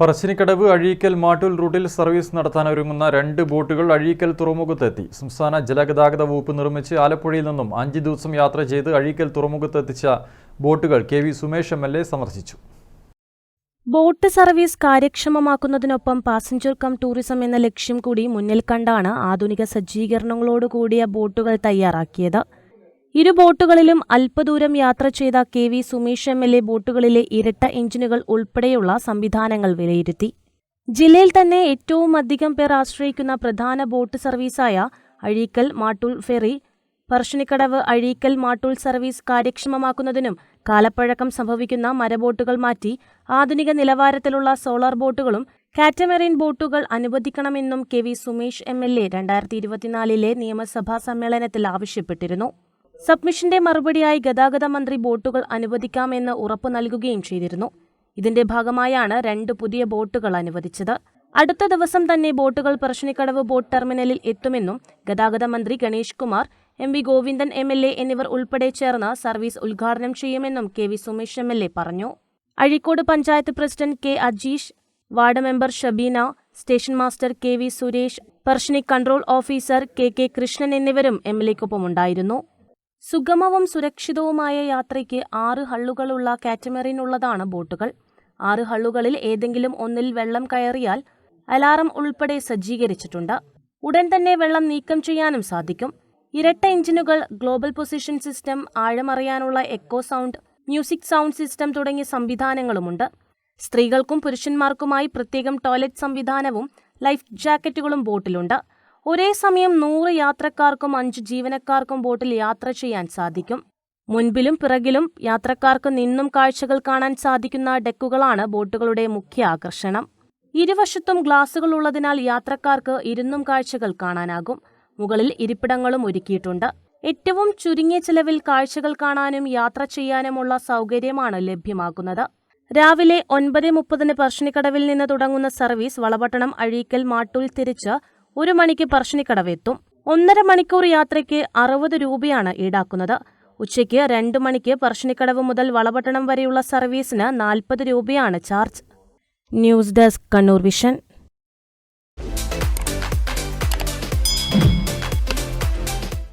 പറശ്ശിനിക്കടവ് അഴീക്കൽ മാട്ടൂൽ റൂട്ടിൽ സർവീസ് നടത്താൻ ഒരുങ്ങുന്ന രണ്ട് ബോട്ടുകൾ അഴീക്കൽ തുറമുഖത്തെത്തി. സംസ്ഥാന ജലഗതാഗത വകുപ്പ് നിർമ്മിച്ച് ആലപ്പുഴയിൽ നിന്നും അഞ്ച് ദിവസം യാത്ര ചെയ്ത് അഴീക്കൽ തുറമുഖത്തെത്തിച്ച ബോട്ടുകൾ K V Sumesh M L സന്ദർശിച്ചു. ബോട്ട് സർവീസ് കാര്യക്ഷമമാക്കുന്നതിനൊപ്പം പാസഞ്ചർ കം ടൂറിസം എന്ന ലക്ഷ്യം കൂടി മുന്നിൽ കണ്ടാണ് ആധുനിക സജ്ജീകരണങ്ങളോടുകൂടിയ ബോട്ടുകൾ തയ്യാറാക്കിയത്. ഇരു ബോട്ടുകളിലും അല്പദൂരം യാത്ര ചെയ്ത K V Sumesh M L A ബോട്ടുകളിലെ ഇരട്ട എഞ്ചിനുകൾ ഉൾപ്പെടെയുള്ള സംവിധാനങ്ങൾ വിലയിരുത്തി. ജില്ലയിൽ തന്നെ ഏറ്റവും അധികം പേർ ആശ്രയിക്കുന്ന പ്രധാന ബോട്ട് സർവീസായ അഴീക്കൽ മാട്ടൂൽ ഫെറി പറശ്ശിനിക്കടവ് അഴീക്കൽ മാട്ടൂൽ സർവീസ് കാര്യക്ഷമമാക്കുന്നതിനും കാലപ്പഴക്കം സംഭവിക്കുന്ന മരബോട്ടുകൾ മാറ്റി ആധുനിക നിലവാരത്തിലുള്ള സോളാർ ബോട്ടുകളും കാറ്റമെറിൻ ബോട്ടുകൾ അനുവദിക്കണമെന്നും K V Sumesh M L A രണ്ടായിരത്തി ഇരുപത്തിനാലിലെ നിയമസഭാ സമ്മേളനത്തിൽ ആവശ്യപ്പെട്ടിരുന്നു. സബ്മിഷന്റെ മറുപടിയായി ഗതാഗത മന്ത്രി ബോട്ടുകൾ അനുവദിക്കാമെന്ന് ഉറപ്പ് നൽകുകയും ചെയ്തിരുന്നു. ഇതിന്റെ ഭാഗമായാണ് രണ്ട് പുതിയ ബോട്ടുകൾ അനുവദിച്ചത്. അടുത്ത ദിവസം തന്നെ ബോട്ടുകൾ പറശ്ശിനിക്കടവ് ബോട്ട് ടെർമിനലിൽ എത്തുമെന്നും ഗതാഗത മന്ത്രി Ganesh Kumar M V Govindan M L A എന്നിവർ ഉൾപ്പെടെ ചേർന്ന് സർവീസ് ഉദ്ഘാടനം ചെയ്യുമെന്നും K V Sumesh M L A പറഞ്ഞു. Azhikode panchayat president K Ajeesh ward member Shabeena station master K V Suresh Parassini control officer K K Krishnan എന്നിവരും M L എക്കൊപ്പമുണ്ടായിരുന്നു സുഗമവും സുരക്ഷിതവുമായ യാത്രയ്ക്ക് ആറ് ഹള്ളുകളുള്ള കാറ്റമറിൻ ഉള്ളതാണ് ബോട്ടുകൾ. ആറ് ഹള്ളുകളിൽ ഏതെങ്കിലും ഒന്നിൽ വെള്ളം കയറിയാൽ അലാറം ഉൾപ്പെടെ സജ്ജീകരിച്ചിട്ടുണ്ട്. ഉടൻ തന്നെ വെള്ളം നീക്കം ചെയ്യാനും സാധിക്കും. ഇരട്ട എഞ്ചിനുകൾ global position system ആഴമറിയാനുള്ള echo sound music sound system തുടങ്ങിയ സംവിധാനങ്ങളുമുണ്ട്. സ്ത്രീകൾക്കും പുരുഷന്മാർക്കുമായി പ്രത്യേകം ടോയ്ലറ്റ് സംവിധാനവും ലൈഫ് ജാക്കറ്റുകളും ബോട്ടിലുണ്ട്. ഒരേ സമയം നൂറ് യാത്രക്കാർക്കും അഞ്ച് ജീവനക്കാർക്കും ബോട്ടിൽ യാത്ര ചെയ്യാൻ സാധിക്കും. മുൻപിലും പിറകിലും യാത്രക്കാർക്ക് നിന്നും കാഴ്ചകൾ കാണാൻ സാധിക്കുന്ന ഡെക്കുകളാണ് ബോട്ടുകളുടെ മുഖ്യ ആകർഷണം. ഇരുവശത്തും ഗ്ലാസുകൾ ഉള്ളതിനാൽ യാത്രക്കാർക്ക് ഇരുന്നും കാഴ്ചകൾ കാണാനാകും. മുകളിൽ ഇരിപ്പിടങ്ങളും ഒരുക്കിയിട്ടുണ്ട്. ഏറ്റവും ചുരുങ്ങിയ ചെലവിൽ കാഴ്ചകൾ കാണാനും യാത്ര ചെയ്യാനുമുള്ള സൗകര്യമാണ് ലഭ്യമാക്കുന്നത് രാവിലെ ഒൻപത് മുപ്പതിന് പറശ്ശിനിക്കടവിൽ നിന്ന് തുടങ്ങുന്ന സർവീസ് വളപട്ടണം അഴീക്കൽ മാട്ടൂൽ തിരിച്ച് ഒരു മണിക്ക് പറശ്ശിനിക്കടവെത്തും ഒന്നര മണിക്കൂർ യാത്രയ്ക്ക് അറുപത് രൂപയാണ് ഈടാക്കുന്നത്. ഉച്ചയ്ക്ക് രണ്ട് മണിക്ക് പറശ്ശിനിക്കടവ് മുതൽ വളപട്ടണം വരെയുള്ള സർവീസിന് നാൽപ്പത് രൂപയാണ് charge. News desk Kannur vision.